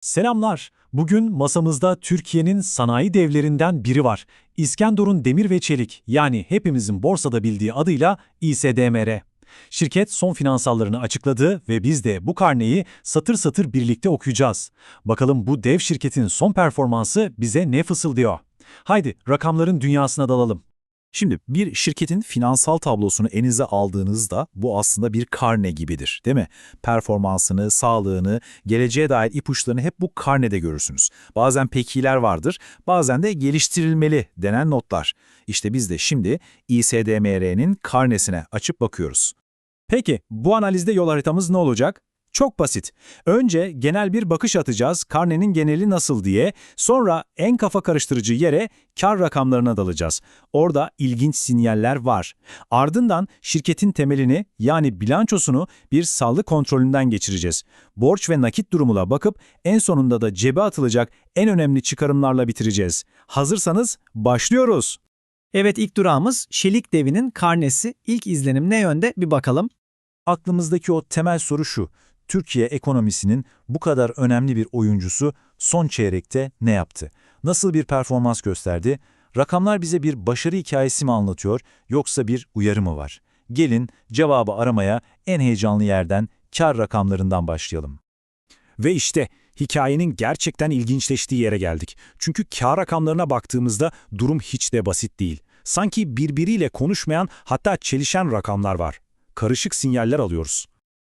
Selamlar. Bugün masamızda Türkiye'nin sanayi devlerinden biri var. İskenderun Demir ve Çelik yani hepimizin borsada bildiği adıyla İSDMR. Şirket son finansallarını açıkladı ve biz de bu karneyi satır satır birlikte okuyacağız. Bakalım bu dev şirketin son performansı bize ne fısıldıyor? Haydi rakamların dünyasına dalalım. Şimdi bir şirketin finansal tablosunu elinize aldığınızda bu aslında bir karne gibidir değil mi? Performansını, sağlığını, geleceğe dair ipuçlarını hep bu karnede görürsünüz. Bazen pekiler vardır, bazen de geliştirilmeli denen notlar. İşte biz de şimdi İSDMR'nin karnesine açıp bakıyoruz. Peki bu analizde yol haritamız ne olacak? Çok basit. Önce genel bir bakış atacağız karnenin geneli nasıl diye, sonra en kafa karıştırıcı yere kar rakamlarına dalacağız. Orada ilginç sinyaller var. Ardından şirketin temelini yani bilançosunu bir sağlık kontrolünden geçireceğiz. Borç ve nakit durumuna bakıp en sonunda da cebe atılacak en önemli çıkarımlarla bitireceğiz. Hazırsanız başlıyoruz. Evet ilk durağımız Şelik Devi'nin karnesi. İlk izlenim ne yönde bir bakalım. Aklımızdaki o temel soru şu. Türkiye ekonomisinin bu kadar önemli bir oyuncusu son çeyrekte ne yaptı? Nasıl bir performans gösterdi? Rakamlar bize bir başarı hikayesi mi anlatıyor yoksa bir uyarı mı var? Gelin cevabı aramaya en heyecanlı yerden kar rakamlarından başlayalım. Ve işte hikayenin gerçekten ilginçleştiği yere geldik. Çünkü kar rakamlarına baktığımızda durum hiç de basit değil. Sanki birbiriyle konuşmayan hatta çelişen rakamlar var. Karışık sinyaller alıyoruz.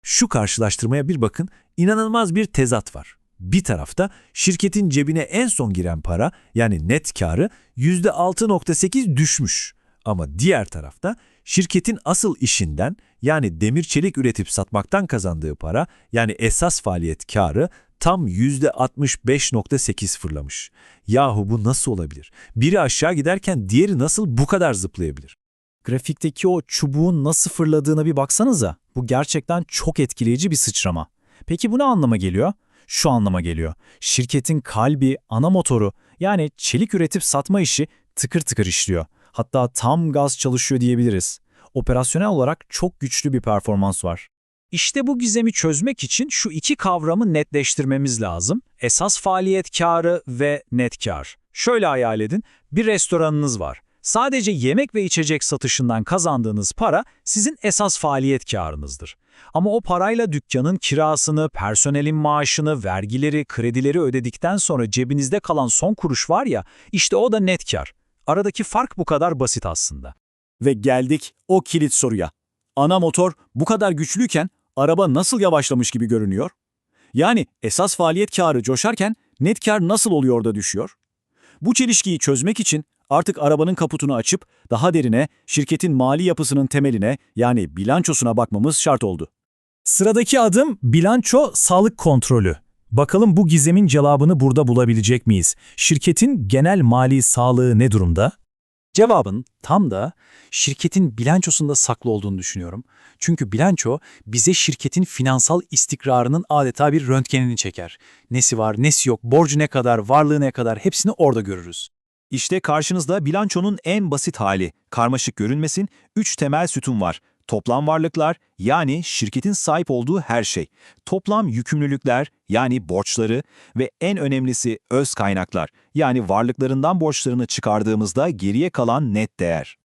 Şu karşılaştırmaya bir bakın, inanılmaz bir tezat var. Bir tarafta şirketin cebine en son giren para yani net karı %6.8 düşmüş. Ama diğer tarafta şirketin asıl işinden yani demir çelik üretip satmaktan kazandığı para yani esas faaliyet karı tam %65.8 fırlamış. Yahu bu nasıl olabilir? Biri aşağı giderken diğeri nasıl bu kadar zıplayabilir? Grafikteki o çubuğun nasıl fırladığına bir baksanıza. Bu gerçekten çok etkileyici bir sıçrama. Peki bu ne anlama geliyor? Şu anlama geliyor. Şirketin kalbi, ana motoru yani çelik üretip satma işi tıkır tıkır işliyor. Hatta tam gaz çalışıyor diyebiliriz. Operasyonel olarak çok güçlü bir performans var. İşte bu gizemi çözmek için şu iki kavramı netleştirmemiz lazım. Esas faaliyet karı ve net kar. Şöyle hayal edin, bir restoranınız var. Sadece yemek ve içecek satışından kazandığınız para sizin esas faaliyet karınızdır. Ama o parayla dükkanın kirasını, personelin maaşını, vergileri, kredileri ödedikten sonra cebinizde kalan son kuruş var ya, işte o da net kar. Aradaki fark bu kadar basit aslında. Ve geldik o kilit soruya. Ana motor bu kadar güçlüyken araba nasıl yavaşlamış gibi görünüyor? Yani esas faaliyet karı coşarken net kar nasıl oluyor da düşüyor? Bu çelişkiyi çözmek için artık arabanın kaputunu açıp daha derine şirketin mali yapısının temeline yani bilançosuna bakmamız şart oldu. Sıradaki adım bilanço sağlık kontrolü. Bakalım bu gizemin cevabını burada bulabilecek miyiz? Şirketin genel mali sağlığı ne durumda? Cevabın tam da şirketin bilançosunda saklı olduğunu düşünüyorum. Çünkü bilanço bize şirketin finansal istikrarının adeta bir röntgenini çeker. Nesi var, nesi yok, borcu ne kadar, varlığı ne kadar hepsini orada görürüz. İşte karşınızda bilançonun en basit hali. Karmaşık görünmesin, üç temel sütun var. Toplam varlıklar yani şirketin sahip olduğu her şey. Toplam yükümlülükler yani borçları ve en önemlisi öz kaynaklar yani varlıklarından borçlarını çıkardığımızda geriye kalan net değer.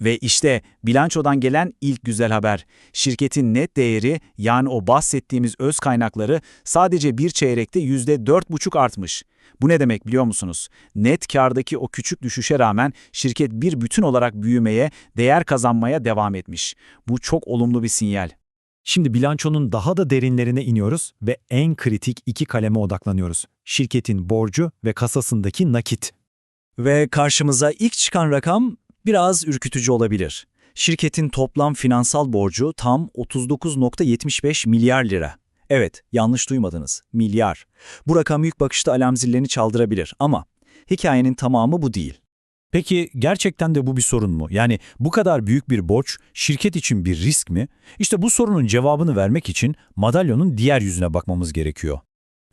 Ve işte bilançodan gelen ilk güzel haber. Şirketin net değeri yani o bahsettiğimiz öz kaynakları sadece bir çeyrekte %4,5 artmış. Bu ne demek biliyor musunuz? Net kardaki o küçük düşüşe rağmen şirket bir bütün olarak büyümeye, değer kazanmaya devam etmiş. Bu çok olumlu bir sinyal. Şimdi bilançonun daha da derinlerine iniyoruz ve en kritik iki kaleme odaklanıyoruz. Şirketin borcu ve kasasındaki nakit. Ve karşımıza ilk çıkan rakam biraz ürkütücü olabilir. Şirketin toplam finansal borcu tam 39.75 milyar lira. Evet, yanlış duymadınız. Milyar. Bu rakam ilk bakışta alarm zillerini çaldırabilir ama hikayenin tamamı bu değil. Peki gerçekten de bu bir sorun mu? Yani bu kadar büyük bir borç şirket için bir risk mi? İşte bu sorunun cevabını vermek için madalyonun diğer yüzüne bakmamız gerekiyor.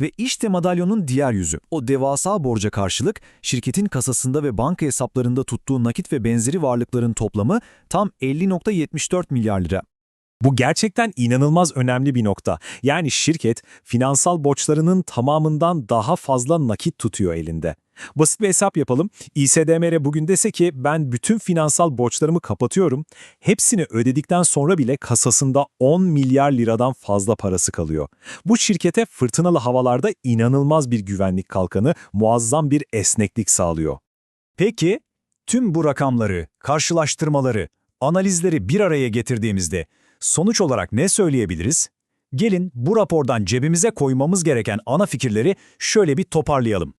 Ve işte madalyonun diğer yüzü. O devasa borca karşılık şirketin kasasında ve banka hesaplarında tuttuğu nakit ve benzeri varlıkların toplamı tam 50.74 milyar lira. Bu gerçekten inanılmaz önemli bir nokta. Yani şirket finansal borçlarının tamamından daha fazla nakit tutuyor elinde. Basit bir hesap yapalım. İSDMR bugün dese ki ben bütün finansal borçlarımı kapatıyorum. Hepsini ödedikten sonra bile kasasında 10 milyar liradan fazla parası kalıyor. Bu şirkete fırtınalı havalarda inanılmaz bir güvenlik kalkanı, muazzam bir esneklik sağlıyor. Peki, tüm bu rakamları, karşılaştırmaları, analizleri bir araya getirdiğimizde sonuç olarak ne söyleyebiliriz? Gelin bu rapordan cebimize koymamız gereken ana fikirleri şöyle bir toparlayalım.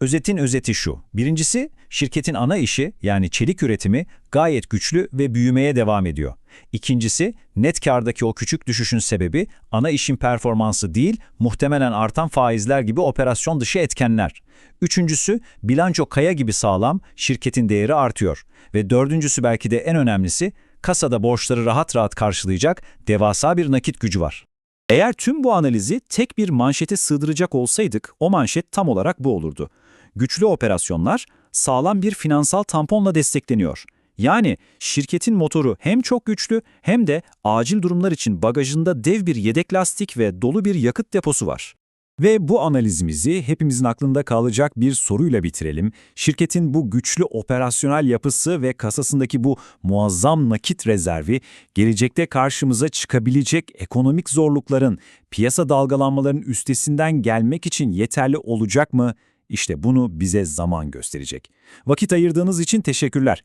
Özetin özeti şu. Birincisi, şirketin ana işi yani çelik üretimi gayet güçlü ve büyümeye devam ediyor. İkincisi, net kardaki o küçük düşüşün sebebi ana işin performansı değil, muhtemelen artan faizler gibi operasyon dışı etkenler. Üçüncüsü, bilanço kaya gibi sağlam, şirketin değeri artıyor. Ve dördüncüsü belki de en önemlisi, kasada borçları rahat rahat karşılayacak devasa bir nakit gücü var. Eğer tüm bu analizi tek bir manşete sığdıracak olsaydık, o manşet tam olarak bu olurdu. Güçlü operasyonlar sağlam bir finansal tamponla destekleniyor. Yani şirketin motoru hem çok güçlü hem de acil durumlar için bagajında dev bir yedek lastik ve dolu bir yakıt deposu var. Ve bu analizimizi hepimizin aklında kalacak bir soruyla bitirelim. Şirketin bu güçlü operasyonel yapısı ve kasasındaki bu muazzam nakit rezervi gelecekte karşımıza çıkabilecek ekonomik zorlukların, piyasa dalgalanmalarının üstesinden gelmek için yeterli olacak mı? İşte bunu bize zaman gösterecek. Vakit ayırdığınız için teşekkürler.